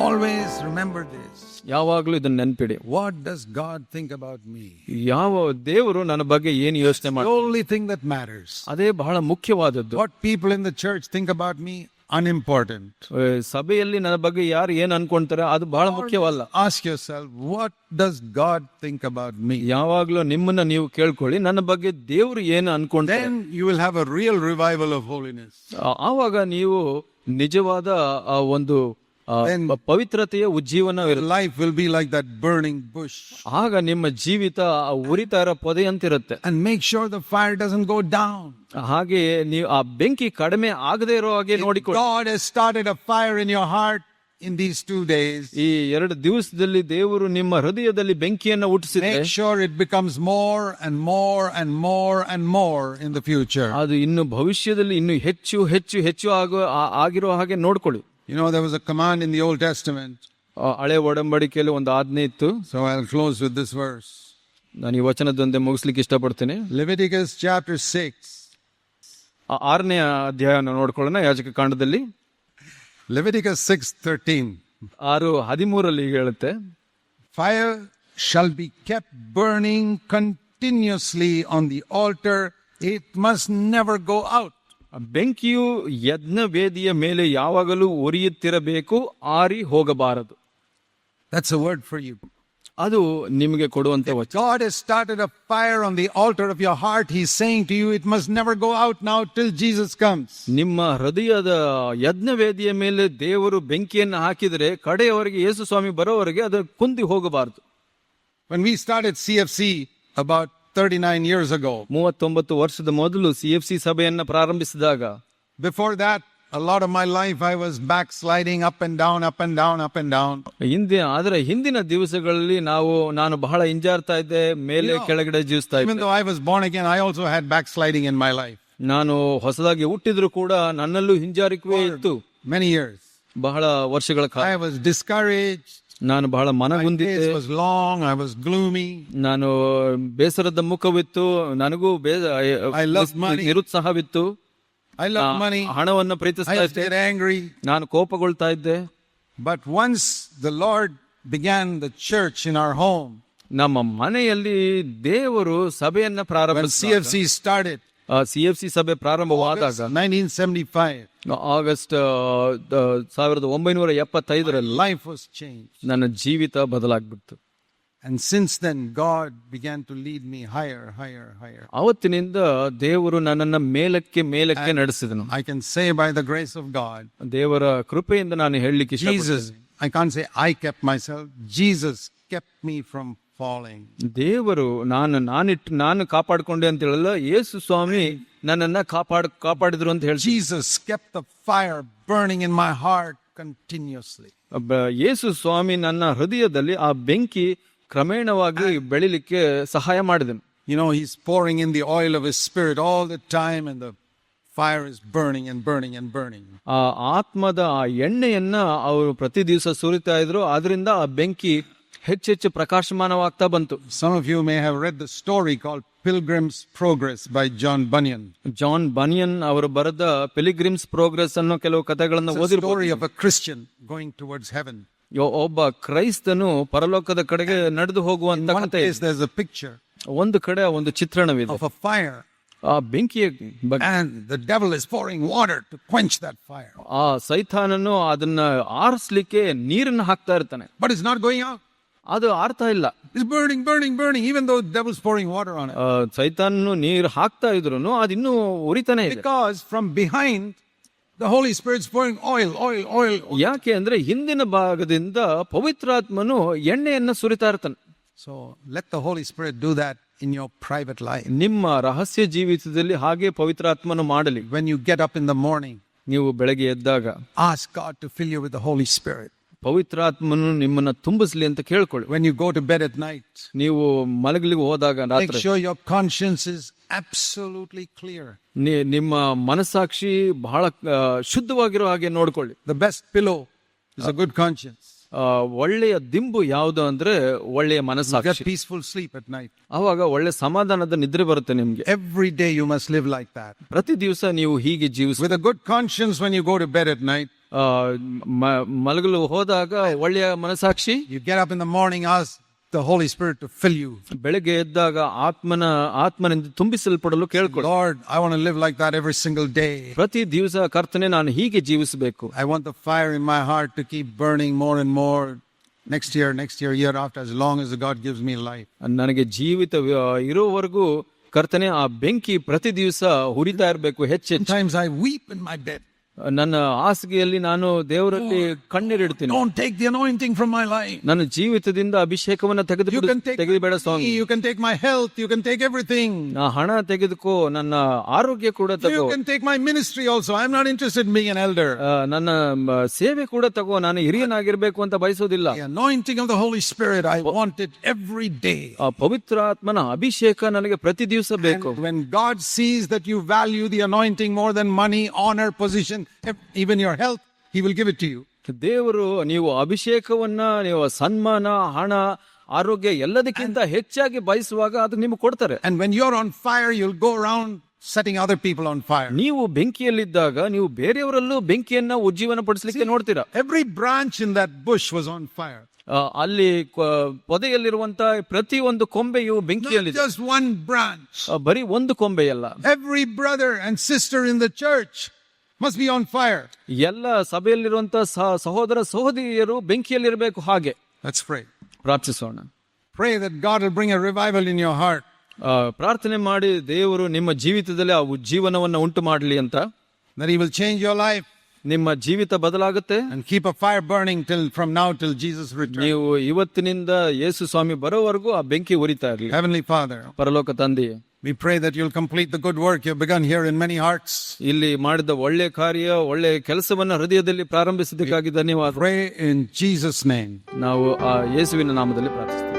Always remember this. ಯಾವಾಗ್ಲೂ ಇದನ್ನ ನೆನ್ಪಿಡಿ What does God think about me? ಯಾವ ದೇವರು ನನ್ನ ಬಗ್ಗೆ ಏನು ಯೋಚನೆ The ಮಾಡಿ only thing that matters. ಅದೇ ಬಹಳ ಮುಖ್ಯವಾದದ್ದು What people in the church think about me, unimportant. ಏ, ಸಭೆಯಲ್ಲಿ ನನ್ನ ಬಗ್ಗೆ ಯಾರು ಏನ್ ಅನ್ಕೊಂತಾರೆ ಅದು ಬಹಳ ಮುಖ್ಯವಲ್ಲ Ask yourself, what does God think about me? ಯಾವಾಗ್ಲೂ ನಿಮ್ಮನ್ನ ನೀವು ಕೇಳ್ಕೊಳ್ಳಿ ನನ್ನ ಬಗ್ಗೆ ದೇವ್ರು ಏನು ಅನ್ಕೊಂತಾರೆ Then you will have a real revival of holiness. ಆ- ಆವಾಗ ನೀವು ನಿಜವಾದ ಆ ಒಂದು ಆ, Then- ಪ- ಪವಿತ್ರತೆಯ ಉಜ್ಜೀವನ life will be like that burning bush bush. ಆಗ ನಿಮ್ಮ ಜೀವಿತ ಆ ಉರಿತಾ ಇರೋ ಪೊದೆಯಂತಿರುತ್ತೆ And make sure the fire doesn't go down. ಹಾಗೆ ನೀವು ಆ ಬೆಂಕಿ ಕಡಿಮೆ ಆಗದೆ ಇರೋ ಹಾಗೆ ನೋಡಿಕೊಳ್ಳಿ God has started a fire in your heart in these two days. ಈ ಎರಡು ದಿವಸದಲ್ಲಿ ದೇವರು ನಿಮ್ಮ ಹೃದಯದಲ್ಲಿ ಬೆಂಕಿಯನ್ನು ಹುಟ್ಟಿಸಿದ್ರೆ Make sure it becomes more and more and more and more in the future. ಅದು ಇನ್ನು ಭವಿಷ್ಯದಲ್ಲಿ ಇನ್ನು ಹೆಚ್ಚು ಹೆಚ್ಚು ಹೆಚ್ಚು ಆಗೋ ಆ- ಆಗಿರೋ ಹಾಗೆ ನೋಡ್ಕೊಳ್ಳಿ You know, there was a command in the Old Testament. ಆ ಹಳೆ ಒಡಂಬಡಿಕೆಯಲ್ಲಿ ಒಂದು ಆಜ್ಞೆ ಇತ್ತು So I'll close with this verse ನಾನು ಈ ವಚನದೊಂದೆ ಮುಗಿಸ್ಲಿಕ್ಕೆ ಇಷ್ಟಪಡ್ತೀನಿ Leviticus chapter 6. ಆ ಆರನೇ ಅಧ್ಯಾಯನ ನೋಡ್ಕೊಳ್ಳೋಣ ಯಾಜಕ ಕಾಂಡದಲ್ಲಿ Leviticus 6:13. ಆರು ಹದಿಮೂರಲ್ಲಿ ಹೀಗೆ ಹೇಳುತ್ತೆ Fire shall be kept burning continuously on the altar. It must never go out. ಬೆಂಕಿಯು ಯಜ್ಞ ವೇದಿಯ ಮೇಲೆ ಯಾವಾಗಲೂ ಉರಿಯುತ್ತಿರಬೇಕು ಆರಿ ಹೋಗಬಾರದು That's a word for you. ಅದು ನಿಮಗೆ ಕೊಡುವಂತ ವಚನ God has started a fire on the altar of your heart. He's saying to you, it must never go out now till Jesus comes. ನಿಮ್ಮ ಹೃದಯದ ಯಜ್ಞ ವೇದಿಯ ಮೇಲೆ ದೇವರು ಬೆಂಕಿಯನ್ನು ಹಾಕಿದರೆ ಕಡೆಯವರೆಗೆ ಯೇಸು ಸ್ವಾಮಿ ಬರೋವರೆಗೆ ಅದು ಕುಂದಿ ಹೋಗಬಾರದು When we started CFC about 39 years ago, ಮೂವತ್ತೊಂಬತ್ತು ವರ್ಷದ ಮೊದಲು ಸಿ ಎಫ್ ಸಿ ಸಭೆಯನ್ನ ಪ್ರಾರಂಭಿಸಿದಾಗ before that, a lot of my life I was backsliding up and down, up and down, up and down. ಹಿಂದೆ ಆದರೆ ಹಿಂದಿನ ದಿವಸಗಳಲ್ಲಿ ನಾವು ನಾನು ಬಹಳ ಹಿಂಜಾರ್ತಾ ಇದ್ದೆ ಮೇಲೆ ಕೆಳಗಡೆ ಜೀವಿಸ್ತಾ ಇದ್ದೆ Even though I was born again, I also had backsliding in my life. ನಾನು ಹೊಸದಾಗಿ ಹುಟ್ಟಿದ್ರು ಕೂಡ ನನ್ನಲ್ಲೂ ಹಿಂಜಾರಿಕೆವೇ ಇತ್ತು Many years. ಬಹಳ ವರ್ಷಗಳ ಕಾಲ I was discouraged. ನಾನು ಬಹಳ ಮನ ಲಾಂಗ್ ಐ ವಾಸ್ ಗ್ಲೂಮಿ ನಾನು ಬೇಸರದ ಮುಖವಿತ್ತು. ನನಗೂ ನಿರುತ್ಸಾಹವಿತ್ತು. ಐ ಲವ್ ಮನಿ ಹಣವನ್ನು ಪ್ರೀತಿಸಿ ನಾನು ಕೋಪಗೊಳ್ತಾ ಇದ್ದೆ. But once the Lord began the church in our home ನಮ್ಮ ಮನೆಯಲ್ಲಿ ದೇವರು ಸಭೆಯನ್ನು ಪ್ರಾರಂಭಿಸಿ C F C start C ಸಭೆ ಪ್ರಾರಂಭವಾದಾಗ ನೈನ್ಟೀನ್ ಸೆವೆಂಟಿ ಫೈವ್ ಆಗಸ್ಟ್ ಸಾವಿರದ ಒಂಬೈನೂರ ಎಪ್ಪತ್ತೈದರಲ್ಲಿ ಲೈಫ್ was changed. ನನ್ನ ಜೀವಿತ ಬದಲಾಗ್ಬಿಡ್ತು And since then, God began to lead me higher, higher, higher. ಅವತ್ತಿನಿಂದ ದೇವರು ನನ್ನನ್ನ ಮೇಲಕ್ಕೆ ಮೇಲಕ್ಕೆ ನಡೆಸಿದನು I can say by the grace of God, ದೇವರ ಕೃಪೆಯಿಂದ ನಾನು ಹೇಳಲಿಕ್ಕೆ Jesus, I can't say I kept myself, Jesus kept me from falling. ದೇವರು ನಾನು ನಾನಿಟ್ಟು ನಾನು ಕಾಪಾಡಿಕೊಂಡೆ ಅಂತ ಹೇಳಲ್ಲ ಯೇಸು ಸ್ವಾಮಿ ನನ್ನನ್ನ ಕಾಪಾಡ್ ಕಾಪಾಡಿದ್ರು ಅಂತ ಹೇಳಿ Jesus keep the fire burning in my heart continuously ಯೇಸು ಸ್ವಾಮಿ ನನ್ನ ಹೃದಯದಲ್ಲಿ ಆ ಬೆಂಕಿ ಕ್ರಮೇಣವಾಗಿ ಬೆಳಿಲಿಕ್ಕೆ ಸಹಾಯ ಮಾಡಿದನು. You know he's pouring in the oil of His Spirit all the time and the fire is burning and burning and burning ಆ ಆತ್ಮದ ಆ ಎಣ್ಣೆಯನ್ನ ಅವರು ಪ್ರತಿ ದಿವಸ ಸುರಿತಾ ಇದ್ರು. ಅದರಿಂದ ಆ ಬೆಂಕಿ ಹೆಚ್ಚೆಚ್ಚು ಪ್ರಕಾಶಮಾನವಾಗ್ತಾ ಬಂತು Some of you may have read the story called Pilgrim's Progress by John Bunyan. John Bunyan ಅವರು ಬರೆದ ಪಿಲಿಗ್ರಿಮ್ಸ್ ಪ್ರೋಗ್ರೆಸ್ ಅನ್ನೋ ಕೆಲವು ಕಥೆಗಳನ್ನು It's a ಓದಿರ್ಬೋದು story of a Christian going towards heaven. ಯೊ- ಒಬ್ಬ ಕ್ರೈಸ್ತನು ಪರಲೋಕದ ಕಡೆಗೆ ನಡೆದು ಹೋಗುವಂತ One ಕಥೆ place there's a picture ಒಂದು ಕಡೆ ಒಂದು ಚಿತ್ರಣವಿದೆ of a fire, ಆ ಬೆಂಕಿಯ ಬಗ್ಗೆ and the devil is pouring water to quench that fire. ಆ ಸೈತಾನನು ಅದನ್ನ ಆರಿಸ್ಲಿಕ್ಕೆ ನೀರನ್ನು ಹಾಕ್ತಾ ಇರ್ತಾನೆ But it's not going out. ಅದು ಆರ್ತಾ ಇಲ್ಲ is burning burning burning, even though the devil's pouring water on it. ಆ, ಸೈತಾನನು ನೀರು ಹಾಕ್ತಾ ಇದ್ರು ಇನ್ನು ಉರಿತಾನೆ ಇದೆ because from behind the Holy Spirit's pouring oil oil oil oil. ಯಾಕೆ ಅಂದ್ರೆ ಹಿಂದಿನ ಭಾಗದಿಂದ ಪವಿತ್ರಾತ್ಮನು ಎಣ್ಣೆಯನ್ನ ಸುರಿತಾ ಇರ್ತಾನೆ So let the Holy Spirit do that in your private life. ನಿಮ್ಮ ರಹಸ್ಯ ಜೀವಿತದಲ್ಲಿ ಹಾಗೆ ಪವಿತ್ರಾತ್ಮನು ಮಾಡಲಿ When you get up in the morning, ನೀವು ಬೆಳಗ್ಗೆ ಎದ್ದಾಗ ask God to fill you with the Holy Spirit. ಪವಿತ್ರಾತ್ಮನು ನಿಮ್ಮನ್ನ ತುಂಬಿಸ್ಲಿ ಅಂತ ಕೇಳ್ಕೊಳ್ಳಿ. When you go to bed at night, ನೀವು ಮಲಗಲಿಗೆ ಹೋದಾಗ ಕಾನ್ಶಿಯನ್ಸ್ ರಾತ್ರಿ ಅಬ್ಸೊಲ್ಯೂಟ್ಲಿ ಕ್ಲಿಯರ್ ನಿಮ್ಮ ಮನಸ್ಸಾಕ್ಷಿ ಬಹಳ ಶುದ್ಧವಾಗಿರೋ ಹಾಗೆ ನೋಡ್ಕೊಳ್ಳಿ. The best pillow is a good conscience ಒಳ್ಳೆಯ ದಿಂಬು ಯಾವುದು ಅಂದ್ರೆ ಒಳ್ಳೆಯ ಮನಸ್ಸಾಕ್ಷಿ. ಪೀಸ್ಫುಲ್ ಸ್ಲೀಪ್ at ನೈಟ್ ಅವಾಗ ಒಳ್ಳೆ ಸಮಾಧಾನದ ನಿದ್ರೆ ಬರುತ್ತೆ ನಿಮ್ಗೆ. Every day you must live like that ಪ್ರತಿ ದಿವಸ ನೀವು ಹೀಗೆ ಜೀವಿಸ್ with a good conscience when you go to night, ಆ, ಮ- ಮಲಗಲು ಹೋದಾಗ ಒಳ್ಳೆಯ ಮನಸಾಕ್ಷಿ You get up in the morning, ask the Holy Spirit to fill you. ಬೆಳಗ್ಗೆ ಎದ್ದಾಗ ಆತ್ಮನ ಆತ್ಮನಿಂದ ತುಂಬಿಸಲ್ಪಡಲು ಕೇಳ್ಕೊಳ್ಳಿ Lord, I want to live like that every single day. ಪ್ರತಿ ದಿವಸ ಕರ್ತನೆ ನಾನು ಹೀಗೆ ಜೀವಿಸಬೇಕು I want the fire in my heart to keep burning more and more next year, next year, year after, as long as God gives me life. ನನಗೆ ಜೀವಿತ ಇರೋವರೆಗೂ ಕರ್ತನೆ ಆ ಬೆಂಕಿ ಪ್ರತಿ ದಿವಸ ಹುರಿತಾ ಇರಬೇಕು ಹೆಚ್ಚೆಚ್ಚು Sometimes I weep in my bed. ನನ್ನ ಹಾಸಿಗೆಯಲ್ಲಿ ನಾನು ದೇವರಲ್ಲಿ ಕಣ್ಣೀರಿಡ್ತೀನಿ Don't take the anointing from my life. ನನ್ನ ಜೀವಿತದಿಂದ ಅಭಿಷೇಕವನ್ನ ತೆಗೆದು You can take ತೆಗೆದುಬೇಡ my Swami money, you can take my health, you can take everything. ನಾ ಹಣ ತೆಗೆದುಕೋ ನನ್ನ ಆರೋಗ್ಯ ಕೂಡ ತಗೋ You can take my ministry also. I'm not interested in being an elder. ಆ, ನನ್ನ ಮ, ಸೇವೆ ಕೂಡ ತಗೋ ನಾನು ಹಿರಿಯನಾಗಿರ್ಬೇಕು ಅಂತ ಬಯಸೋದಿಲ್ಲ The anointing of the Holy Spirit, I want it every day. ಆ ಪವಿತ್ರಾತ್ಮನ ಅಭಿಷೇಕ ನನಗೆ ಪ್ರತಿ ದಿವಸ ಬೇಕು When God sees that you value the anointing more than money, honor, position, ev- even your health, He will give it to you. ದೇವರು ನೀವು ಅಭಿಷೇಕವನ್ನ ನೀವು ಸನ್ಮಾನ ಹಣ ಆರೋಗ್ಯ ಎಲ್ಲದಕ್ಕಿಂತ ಹೆಚ್ಚಾಗಿ ಬಯಸುವಾಗ ಅದು ನಿಮ್ಗೆ ಕೊಡ್ತಾರೆ And when you're on fire, you'll go around setting other people on fire. ನೀವು ಬೆಂಕಿಯಲ್ಲಿದ್ದಾಗ ನೀವು ಬೇರೆಯವರಲ್ಲೂ ಬೆಂಕಿಯನ್ನ ಉಜ್ಜೀವನ ಪಡಿಸ್ಲಿಕ್ಕೆ ನೋಡ್ತೀರಾ Every branch in that bush was on fire. ಆ, ಅಲ್ಲಿ ಕ- ಪೊದೆಯಲ್ಲಿರುವಂತ ಪ್ರತಿ ಒಂದು ಕೊಂಬೆಯು Not ಬೆಂಕಿಯಲ್ಲಿದೆ just one branch. ಆ, ಬರೀ ಒಂದು ಕೊಂಬೆಯಲ್ಲ Every brother and sister in the church must be on fire ಎಲ್ಲ ಸಭೆಯಲ್ಲಿರುವಂತ ಸಹೋದರ ಸಹೋದರಿಯರು ಬೆಂಕಿಯಲ್ಲಿರಬೇಕು ಹಾಗೆ. ಪ್ರಾರ್ಥಿಸೋಣ. Pray that God will bring a revival in your heart ಪ್ರಾರ್ಥನೆ ಮಾಡಿ ದೇವರು ನಿಮ್ಮ ಜೀವಿತದಲ್ಲಿ ಆ ಜೀವನವನ್ನು ಉಂಟು ಮಾಡಲಿ ಅಂತ. That he will change your life ನಿಮ್ಮ ಜೀವಿತ ಬದಲಾಗುತ್ತೆ and keep a fire burning till from now till Jesus returns. ನೀವು ಇವತ್ತಿನಿಂದ ಯೇಸು ಸ್ವಾಮಿ ಬರೋವರೆಗೂ ಆ ಬೆಂಕಿ ಉರಿತಾ ಇರಲಿ Heavenly ಫಾದರ್ ಪರಲೋಕ ತಂದೆ we pray that you'll complete the good work you've begun here in many hearts. ಇಲ್ಲಿ ಮಾಡಿದ ಒಳ್ಳೆ ಕಾರ್ಯ ಒಳ್ಳೆ ಕೆಲಸವನ್ನ ಹೃದಯದಲ್ಲಿ ಪ್ರಾರಂಭಿಸಿದ್ದಕ್ಕಾಗಿ ಧನ್ಯವಾದ Pray in Jesus' name. ನಾವು ಆ ಯೇಸುವಿನ ನಾಮದಲ್ಲಿ ಪ್ರಾರ್ಥಿಸ್ತೇವೆ